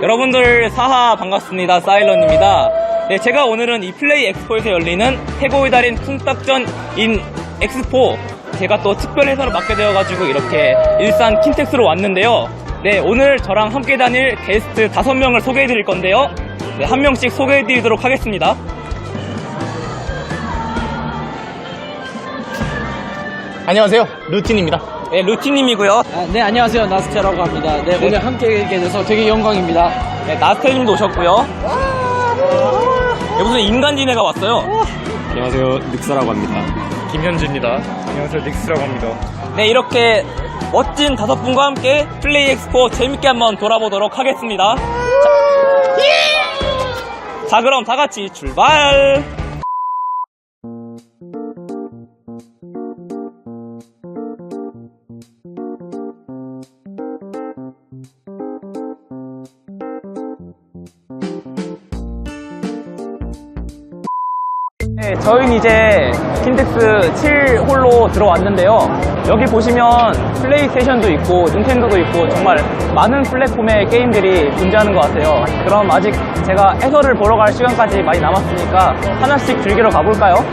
여러분들 사하 반갑습니다. 사일런입니다. 네, 제가 오늘은 이 플레이 엑스포에서 열리는 태고의 달인 쿵딱전 인 엑스포 제가 또 특별 해설을 맡게 되어가지고 이렇게 일산 킨텍스로 왔는데요. 네, 오늘 저랑 함께 다닐 게스트 다섯 명을 소개해 드릴 건데요. 네, 한 명씩 소개해 드리도록 하겠습니다. 안녕하세요. 루틴입니다. 네, 루티님이고요. 아, 네, 안녕하세요. 나스테라고 합니다. 네, 네. 오늘 함께 하게 돼서 되게 영광입니다. 네, 나스테님도 오셨고요. 네, 무슨 인간지네가 왔어요. 안녕하세요. 닉사라고 합니다. 김현주입니다. 안녕하세요. 닉스라고 합니다. 네, 이렇게 멋진 다섯 분과 함께 플레이 엑스포 재밌게 한번 돌아보도록 하겠습니다. 자, 자, 그럼 다 같이 출발! 네, 저희는 이제 킨텍스 7홀로 들어왔는데요. 여기 보시면 플레이스테이션도 있고 닌텐도도 있고 정말 많은 플랫폼의 게임들이 존재하는 것 같아요. 그럼 아직 제가 해설을 보러 갈 시간까지 많이 남았으니까 하나씩 즐기러 가볼까요?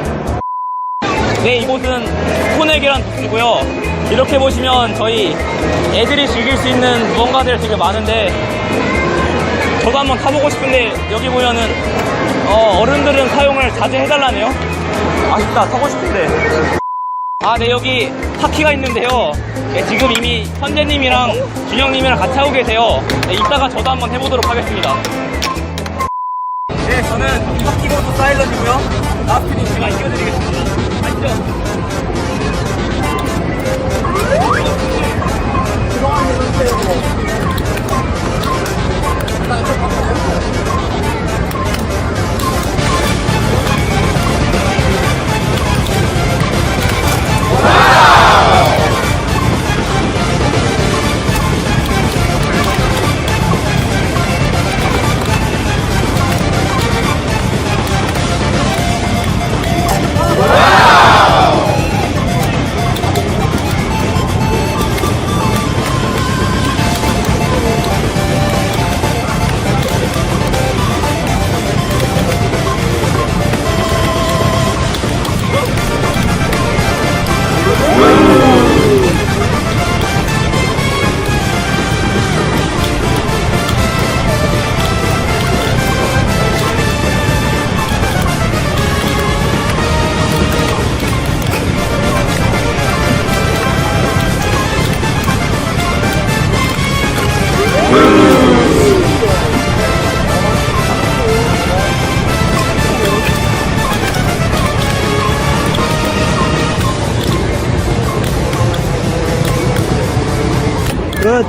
네, 이곳은 스폰에게란 부스고요. 이렇게 보시면 저희 애들이 즐길 수 있는 무언가들 되게 많은데 저도 한번 타보고 싶은데 여기 보면은 어, 어른들은 사용을 자제해달라네요. 아쉽다, 타고 싶은데. 아, 네, 여기 타키가 있는데요. 네, 지금 이미 현재님이랑 준영님이랑 같이 하고 계세요. 네, 이따가 저도 한번 해보도록 하겠습니다. 네, 저는 타키고도 사일런이고요. 라스트님 제가 이겨드리겠습니다. 가시죠.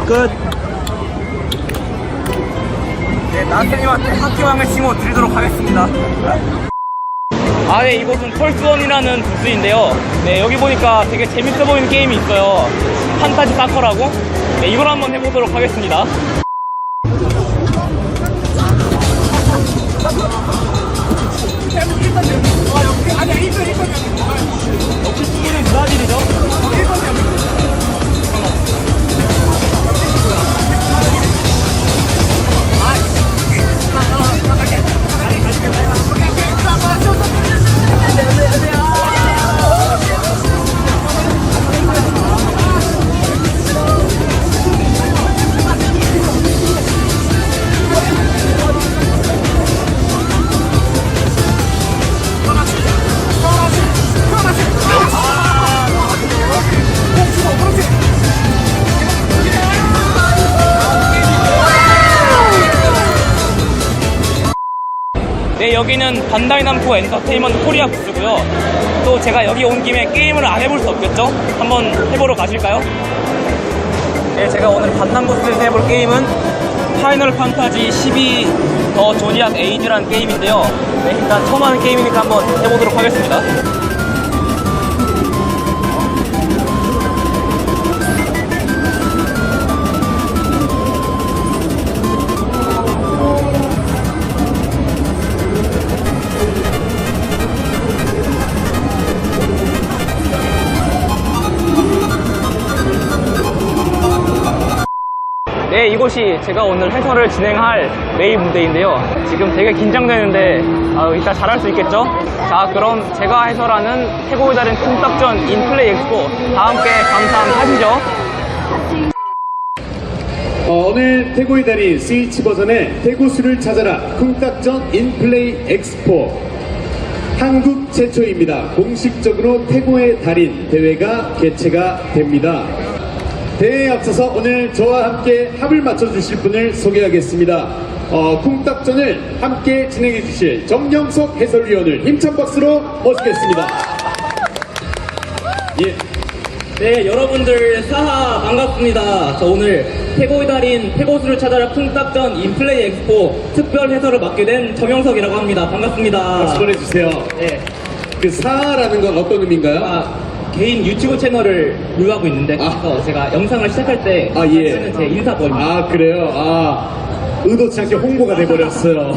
끝, 끝. 네, 나한테님한테 학교왕을 칭호 드리도록 하겠습니다. 아, 네, 이곳은 펄스원이라는 부스인데요. 네, 여기 보니까 되게 재밌어 보이는 게임이 있어요. 판타지 사커라고. 네, 이걸 한번 해보도록 하겠습니다. 네, 여기는 반다이 남코 엔터테인먼트 코리아 부스고요. 또 제가 여기 온 김에 게임을 안 해볼 수 없겠죠? 한번 해보러 가실까요? 네, 제가 오늘 반남 부스에서 해볼 게임은 파이널 판타지 12 더 조디악 에이즈라는 게임인데요. 네, 일단 처음 하는 게임이니까 한번 해보도록 하겠습니다. 네, 이곳이 제가 오늘 해설을 진행할 메인 무대인데요. 지금 되게 긴장되는데 아, 이따 잘할 수 있겠죠? 자, 그럼 제가 해설하는 태고의 달인 쿵딱전 인플레이 엑스포 다 함께 감상 하시죠. 어, 오늘 태고의 달인 스위치 버전의 태고수를 찾아라 쿵딱전 인플레이 엑스포 한국 최초입니다. 공식적으로 태고의 달인 대회가 개최가 됩니다. 대회에 앞서서 오늘 저와 함께 합을 맞춰주실 분을 소개하겠습니다. 어, 쿵딱전을 함께 진행해 주실 정영석 해설위원을 힘찬 박수로 모시겠습니다. 예. 네, 여러분들 사하 반갑습니다. 저 오늘 태고의 달인 태고수를 찾아라 풍딱전 인플레이 엑스포 특별 해설을 맡게 된 정영석이라고 합니다. 반갑습니다. 박수 보내주세요. 네, 그 사라는 건 어떤 의미인가요? 제가 개인 유튜브 채널을 운영하고 있는데 아. 그래서 제가 영상을 시작할 때 아, 예. 쓰는 제 인사법입니다. 아 그래요? 아 의도치 않게 홍보가 돼버렸어요.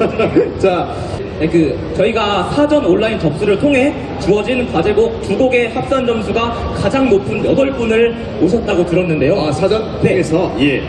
자, 네, 그 저희가 사전 온라인 접수를 통해 주어진 과제곡 두 곡의 합산 점수가 가장 높은 8분을 오셨다고 들었는데요. 아, 사전 네. 통해서 예.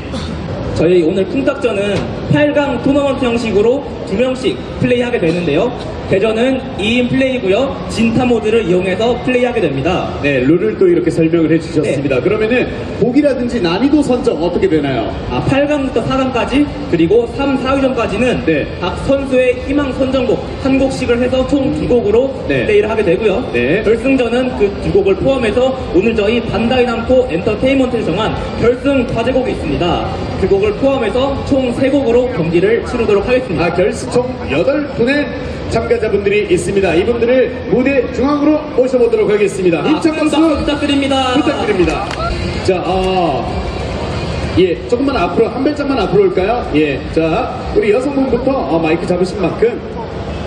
저희 오늘 쿵딱전은 8강 토너먼트 형식으로 두 명씩 플레이하게 되는데요. 대전은 2인 플레이고요. 진타 모드를 이용해서 플레이하게 됩니다. 네, 룰을 또 이렇게 설명을 해주셨습니다. 그러면은 곡이라든지 난이도 선정 어떻게 되나요? 아, 8강부터 4강까지 그리고 3, 4위전까지는 네. 각 선수의 희망 선정곡 한 곡씩을 해서 총 두 곡으로 네. 플레이를 하게 되고요. 네. 결승전은 그 두 곡을 포함해서 오늘 저희 반다이 남코 엔터테인먼트를 정한 결승 과제곡이 있습니다. 그 곡을 포함해서 총세 곡으로 경기를 치르도록 하겠습니다. 아, 결승 총 8분의 참가자분들이 있습니다. 이분들을 무대 중앙으로 모셔보도록 하겠습니다. 아, 박수 박수 부탁드립니다. 부탁드립니다. 자, 어, 예, 조금만 앞으로, 한 발짝만 앞으로 올까요? 예, 자, 우리 여성분부터 어, 마이크 잡으신 만큼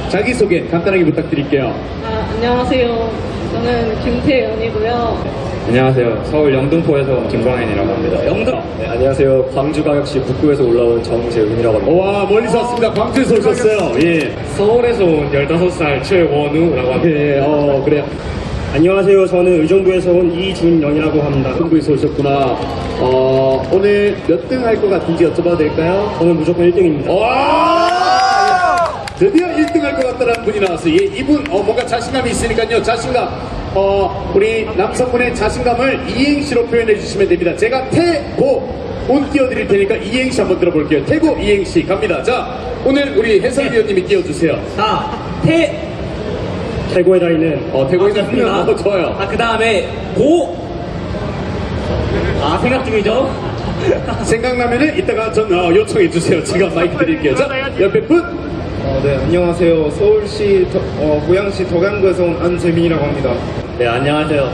자기소개 간단하게 부탁드릴게요. 아, 안녕하세요. 저는 김태연이고요. 안녕하세요. 서울 영등포에서 김광현이라고 합니다. 영등. 네, 안녕하세요. 광주광역시 북구에서 올라온 정재은이라고 합니다. 와, 멀리서 왔습니다. 광주에서 오셨어요. 예. 서울에서 온 15살 최원우라고 합니다. 예, 어, 그래요. 안녕하세요. 저는 의정부에서 온 이준영이라고 합니다. 한국에서 오셨구나. 어, 오늘 몇 등 할 것 같은지 여쭤봐도 될까요? 저는 무조건 1등입니다. 와! 드디어 1등 할 것 같다는 분이 나왔어요. 예, 이분, 어, 뭔가 자신감이 있으니까요. 자신감. 어, 우리 남성분의 자신감을 이행시로 표현해 주시면 됩니다. 제가 태고, 운 띄워드릴 테니까 이행시 한번 들어볼게요. 태고 이행시 갑니다. 자, 오늘 우리 해설위원님이 띄워주세요. 자, 태. 최고의 달인은 어, 태고에 맞습니다. 어, 좋아요. 아, 그 다음에 고. 아, 생각 중이죠? 생각나면은 이따가 전 어, 요청해 주세요. 제가 마이크 드릴게요. 자, 옆에 분. 어, 네, 안녕하세요. 서울시 더- 어, 고양시 덕양구에서 온 안재민이라고 합니다. 네, 안녕하세요.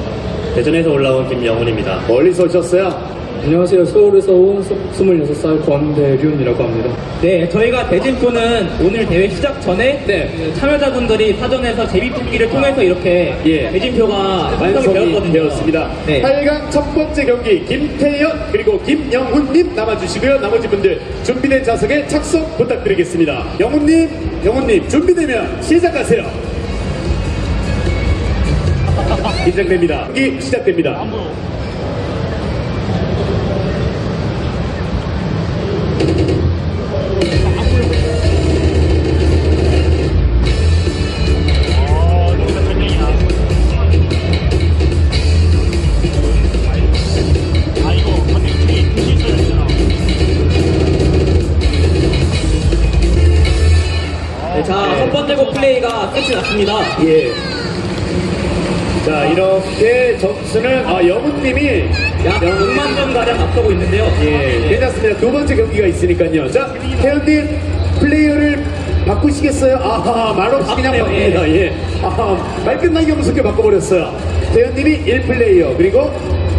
대전에서 올라온 김영훈입니다. 멀리서 오셨어요? 안녕하세요. 서울에서 온 26살 권대륜이라고 합니다. 네, 저희가 대진표는 오늘 대회 시작 전에 네. 그 참여자분들이 사전에서 제비뽑기를 통해서 이렇게 예. 대진표가 완성이 되었거든요. 되었습니다. 네. 8강 첫 번째 경기 김태현 그리고 김영훈님 남아주시고요. 나머지 분들 준비된 좌석에 착석 부탁드리겠습니다. 영훈님, 영훈님 준비되면 시작하세요. 긴장됩니다. 경기 시작됩니다. 자 이렇게 점수는 아, 영훈님이 약 6만 점 가량 앞서고 있는데요. 예, 괜찮습니다. 두 번째 경기가 있으니까요. 자, 태현님, 플레이어를 바꾸시겠어요? 아하, 말없이 그냥 바꾸네요, 바꿉니다. 예. 아하, 말 끝나기 없었게 바꿔버렸어요. 태현님이 1플레이어, 그리고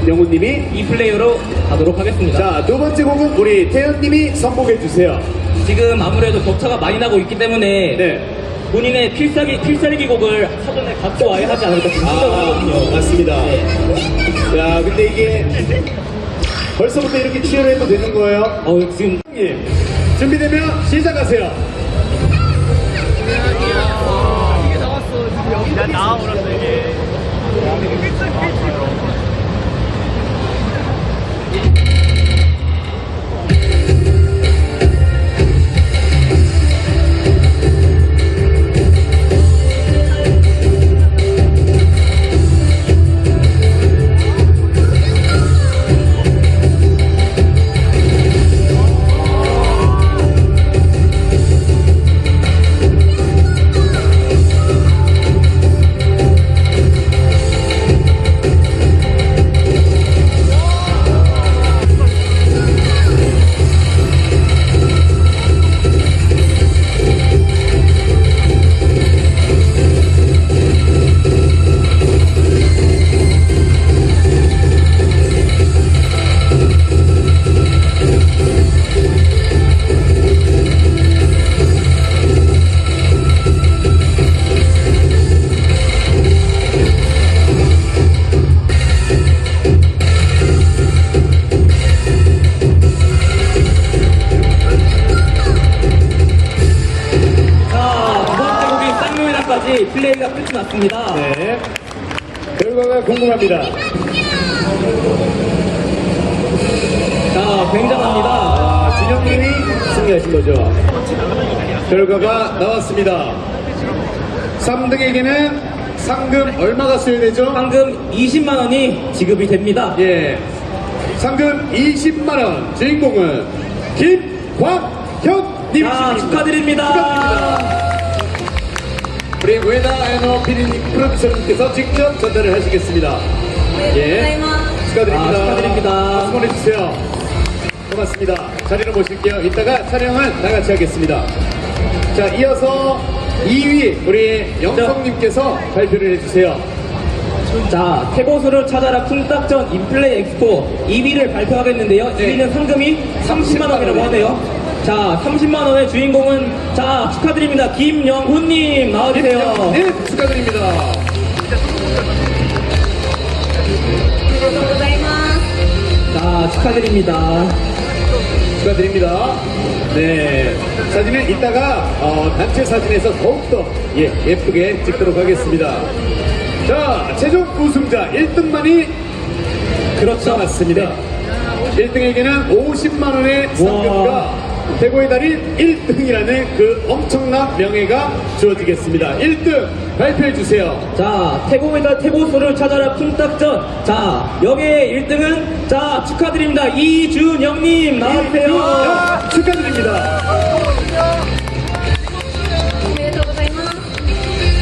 영훈님이 이 플레이어로 가도록 하겠습니다. 자, 두 번째 곡은 우리 태현님이 선곡해주세요. 지금 아무래도 격차가 많이 나고 있기 때문에 네. 본인의 필살기, 필살기 곡을 사전에 갖고 와야 하지 않을까 지금 생각을 하거든요. 아, 맞습니다. 자, 근데 이게 벌써부터 이렇게 치열해도 되는 거예요? 어, 지금 예. 준비되면 시작하세요. 플레이가 궁금합니다. 자, 굉장합니다. 아, 진영님이 승리하신 거죠. 결과가 나왔습니다. 3등에게는 상금 얼마가 수여되죠? 상금 20만 원이 지급이 됩니다. 예. 상금 20만 원 주인공은 김광현님이십니다. 자, 축하드립니다. 우리 웨다 에너 피디님 프로듀서님께서 직접 전달을 하시겠습니다. 예. 축하드립니다. 아, 축하드립니다. 박수 보내주세요. 고맙습니다. 자리로 모실게요. 이따가 촬영은 다 같이 하겠습니다. 자, 이어서 2위 우리 영성님께서 발표를 해주세요. 자, 태고수를 찾아라 쿵딱전 인플레이 엑스포 2위를 발표하겠는데요. 네. 2위는 상금이 30만 원이라고 하네요. 자, 30만 원의 주인공은 자 축하드립니다. 김영훈님 나와주세요. 네, 축하드립니다. 자, 축하드립니다. 축하드립니다. 네. 사진은 이따가 어, 단체 사진에서 더욱더 예, 예쁘게 찍도록 하겠습니다. 자, 최종 우승자 1등만이 그렇죠. 남았습니다. 1등에게는 50만원의 상금과 태고의 달인 1등이라는 그 엄청난 명예가 주어지겠습니다. 1등 발표해주세요. 자, 태고에다 태고수를 찾아라 쿵딱전. 자, 여기에 1등은 자 축하드립니다. 이준영님 나와주세요. 자, 축하드립니다.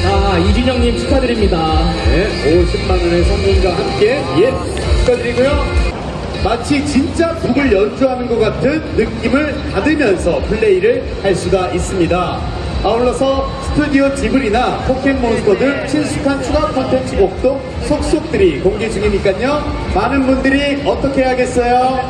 자, 이준영님 축하드립니다. 네, 50만원의 상금과 함께, 예, 축하드리고요. 마치 진짜 북을 연주하는 것 같은 느낌을 받으면서 플레이를 할 수가 있습니다. 아울러서 스튜디오 지브리나 포켓몬스터 등 친숙한 추가 콘텐츠 곡도 속속들이 공개 중이니까요. 많은 분들이 어떻게 하겠어요?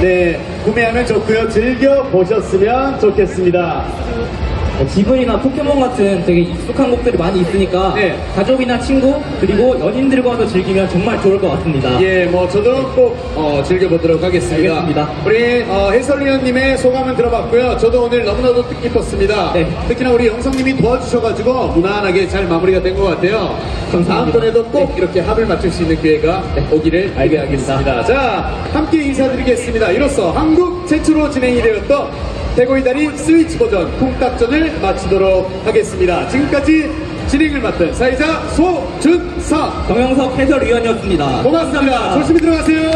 네, 구매하면 좋고요. 즐겨 보셨으면 좋겠습니다. 지브리나 포켓몬 같은 되게 익숙한 곡들이 많이 있으니까 네. 가족이나 친구 그리고 연인들과도 즐기면 정말 좋을 것 같습니다. 예, 뭐 저도 꼭 어, 즐겨보도록 하겠습니다. 알겠습니다. 우리 어, 해설위원님의 소감은 들어봤고요. 저도 오늘 너무나도 뜻깊었습니다. 네. 특히나 우리 영성님이 도와주셔가지고 무난하게 잘 마무리가 된 것 같아요. 감사합니다. 다음번에도 꼭 네. 이렇게 합을 맞출 수 있는 기회가 오기를 기대하겠습니다. 자, 함께 인사드리겠습니다. 이로써 한국 최초로 진행이 되었던 대고의 달인 스위치 버전 쿵딱전을 마치도록 하겠습니다. 지금까지 진행을 맡은 사회자 소준사 정영석 해설위원이었습니다. 고맙습니다. 조심히 들어가세요.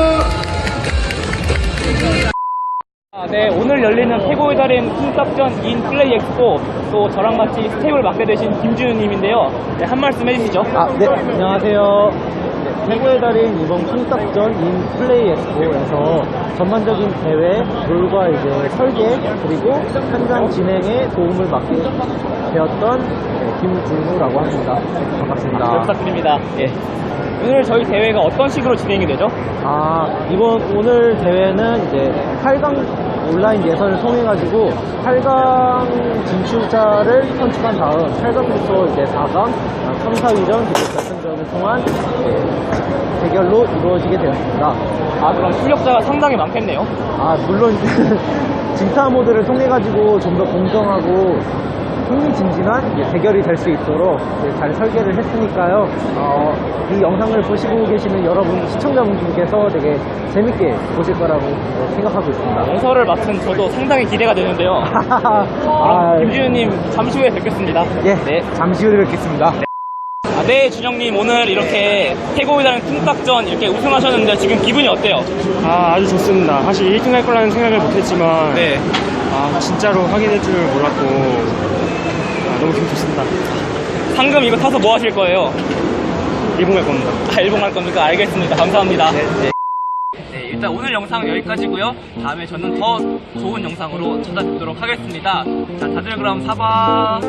아, 네, 오늘 열리는 태고의 달인 쿵딱전 인 플레이 엑스포 또 저랑 같이 스텝을 맡게 되신 김준우님인데요. 네, 한 말씀 해주시죠. 아, 네, 안녕하세요. 네, 최고의 달인 이번 쿵딱전 인 플레이 엑스포에서 전반적인 대회, 룰과 이제 설계, 그리고 현장 진행에 도움을 맡게 되었던 네, 김준우라고 합니다. 네, 반갑습니다. 잘 부탁드립니다. 예. 오늘 저희 대회가 어떤 식으로 진행이 되죠? 아, 이번 오늘 대회는 이제 8강 온라인 예선을 통해가지고 8강 진출자를 선출한 다음 8강부터 이제 4강, 3, 4위전 그리고 결승전을 통한 이제 대결로 이루어지게 되었습니다. 아, 그럼 출력자가 상당히 많겠네요. 아, 물론 진타 모드를 통해가지고 좀 더 공정하고 흥미진진한 이제 대결이 될 수 있도록 잘 설계를 했으니까요. 어, 이 영상을 보시고 계시는 여러분, 시청자분들께서 되게 재밌게 보실 거라고 생각하고 있습니다. 연설을 맡은 저도 상당히 기대가 되는데요. 아, 그럼 김준우님 잠시 후에 뵙겠습니다. 예, 네. 잠시 후에 뵙겠습니다. 아, 네, 준영님 오늘 이렇게 태고의 달인 쿵딱전 이렇게 우승하셨는데 지금 기분이 어때요? 아, 아주 좋습니다. 사실 1등 할 거라는 생각을 못 했지만, 네. 아, 진짜로 하게 될줄 몰랐고, 아, 너무 기분 좋습니다. 상금 이거 타서 뭐 하실 거예요? 일본 갈 겁니다. 아, 일본 갈 겁니까? 알겠습니다. 감사합니다. 네. 네, 일단 오늘 영상 여기까지고요. 다음에 저는 더 좋은 영상으로 찾아뵙도록 하겠습니다. 자, 다들 그럼 사바.